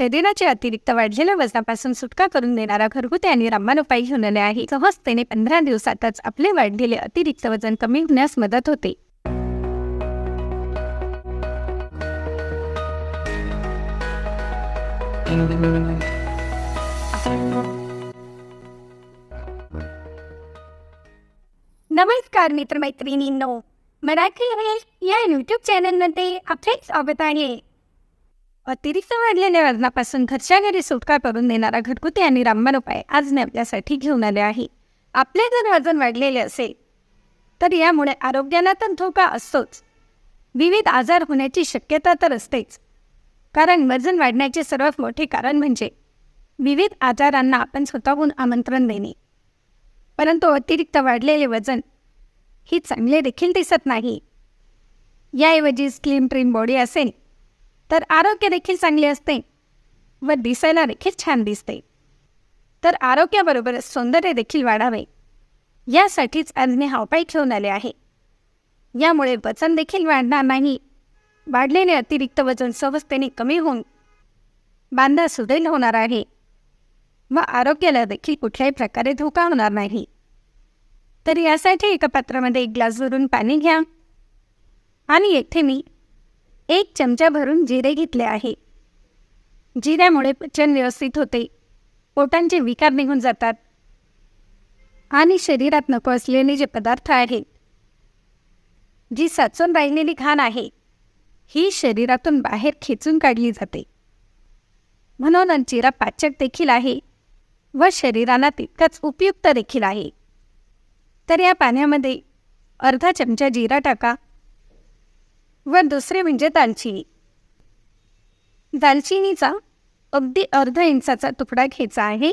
शरीराच्या अतिरिक्त वाढलेल्या वजनापासून सुटका करून देणारा घरगुती आणि रामबाण उपाय घेऊन आले आहे. सहजतेने पंधरा दिवसातच आपले वाढलेले अतिरिक्त वजन कमी होण्यास मदत होते. नमस्कार मित्रमैत्रिणींनो मराठी हवेल या यूट्यूब चॅनलमध्ये आपले स्वागत आहे. अतिरिक्त वाढलेल्या वजनापासून घरच्या घरी सुटका करून देणारा घरगुती आणि रामबाण उपाय आज मी आपल्यासाठी घेऊन आले आहे. आपले जर वजन वाढलेले असेल तर यामुळे आरोग्याला तर धोका असतोच. विविध आजार होण्याची शक्यता तर असतेच. कारण वजन वाढण्याचे सर्वात मोठे कारण म्हणजे विविध आजारांना आपण स्वतःहून आमंत्रण देणे. परंतु अतिरिक्त वाढलेले वजन ही चांगले देखील दिसत नाही. याऐवजी स्लिम ट्रीम बॉडी असेल तर आरोग्य देखील चांगले असते व दिसायला देखील छान दिसते. तर आरोग्याबरोबरच सौंदर्य देखील वाढावे. यासाठीच आज मी हा उपाय घेऊन आले आहे. यामुळे वजन देखील वाढणार नाही. वाढलेले अतिरिक्त वजन सहजतेने कमी होऊन बांधा सुदैल होणार आहे. व आरोग्याला देखील कुठल्याही प्रकारे धोका होणार नाही. तर यासाठी एका पात्रामध्ये एक ग्लास भरून पाणी घ्या. आणि येथे मी एक चमचा भरून जिरे घेतले आहे. जिऱ्यामुळे पचन व्यवस्थित होते. पोटांचे विकार निघून जातात. आणि शरीरात नको असलेले जे पदार्थ आहेत जी साचून राहिलेली घाण आहे ही शरीरातून बाहेर खेचून काढली जाते. म्हणून जिरा पाचक देखील आहे व शरीराला तितकाच उपयुक्त देखील आहे. तर या पाण्यामध्ये अर्धा चमचा जिरा टाका. व दुसरे म्हणजे दालचिनी. दालचिनीचा अगदी अर्धा इंचाचा तुकडा घ्यायचा आहे.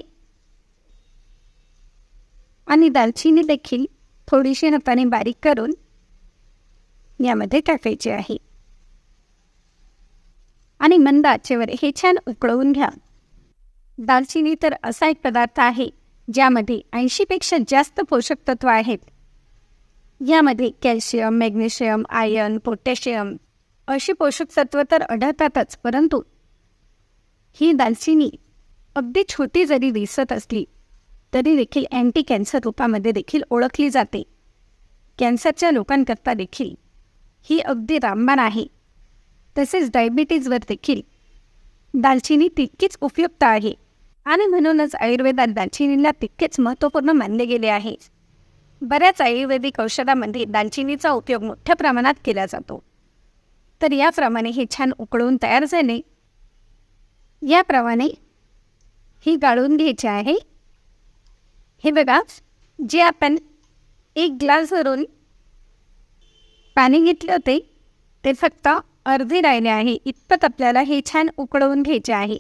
आणि दालचिनी देखील थोडीशी हाताने बारीक करून यामध्ये टाकायची आहे. आणि मंद आचेवर हे छान उकळवून घ्या. दालचिनी तर असा एक पदार्थ आहे ज्यामध्ये ऐंशीपेक्षा जास्त पोषक तत्व आहेत. यामध्ये कॅल्शियम मॅग्नेशियम आयर्न पोटॅशियम अशी पोषक तत्व तर आढळतातच परंतु ही दालचिनी अगदी छोटी जरी दिसत असली तरी देखील अँटी कॅन्सर रूपामध्ये देखील ओळखली जाते. कॅन्सरच्या लोकांकरता देखील ही अगदी रामबाण आहे. तसेच डायबिटीजवर देखील दालचिनी तितकीच उपयुक्त आहे. आणि म्हणूनच आयुर्वेदात दालचिनीला तितकेच महत्त्वपूर्ण मानले गेले आहे. बऱ्याच आयुर्वेदिक औषधामध्ये दालचिनीचा उपयोग मोठ्या प्रमाणात केला जातो. तर याप्रमाणे हे छान उकळून तयार झाले. याप्रमाणे ही गाळून घ्यायची आहे. हे बघा जे आपण एक ग्लास भरून पाणी घेतले होते ते फक्त अर्धे राहिले आहे. इतपत आपल्याला हे छान उकळवून घ्यायचे आहे.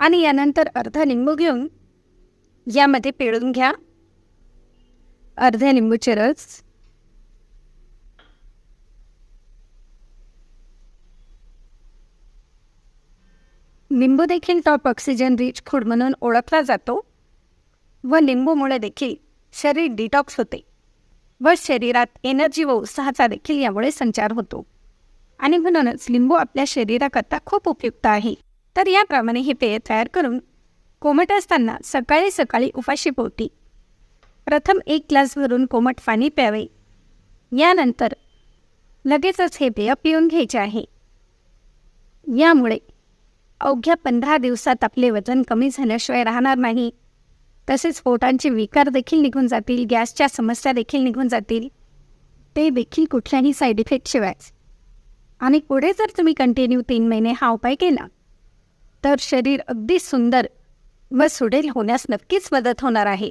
आणि यानंतर अर्धा लिंबू घेऊन यामध्ये पिळून घ्या. अर्ध्या लिंबूचे रस लिंबू देखील टॉप ऑक्सिजन रिच फूड म्हणून ओळखला जातो व लिंबूमुळे देखील शरीर डिटॉक्स होते व शरीरात एनर्जी व उत्साहाचा देखील यामुळे संचार होतो आणि म्हणूनच लिंबू आपल्या शरीराकरता खूप उपयुक्त आहे तर याप्रमाणे हे पेय तयार करून कोमट असताना सकाळी सकाळी उपाशी पोटी प्रथम एक ग्लास भरून कोमट पाणी प्यावे. यानंतर लगेचच हे पेय पिऊन घ्यायचे आहे. यामुळे अवघ्या पंधरा दिवसात आपले वजन कमी झाल्याशिवाय राहणार नाही. तसेच पोटांचे विकार देखील निघून जातील गॅसच्या समस्या देखील निघून जातील. ते देखील कुठल्याही साईड इफेक्टशिवाय आणि पुढे जर तुम्ही कंटिन्यू तीन महिने हा उपाय केला तर शरीर अगदी सुंदर व सुडेल होण्यास नक्कीच मदत होणार आहे.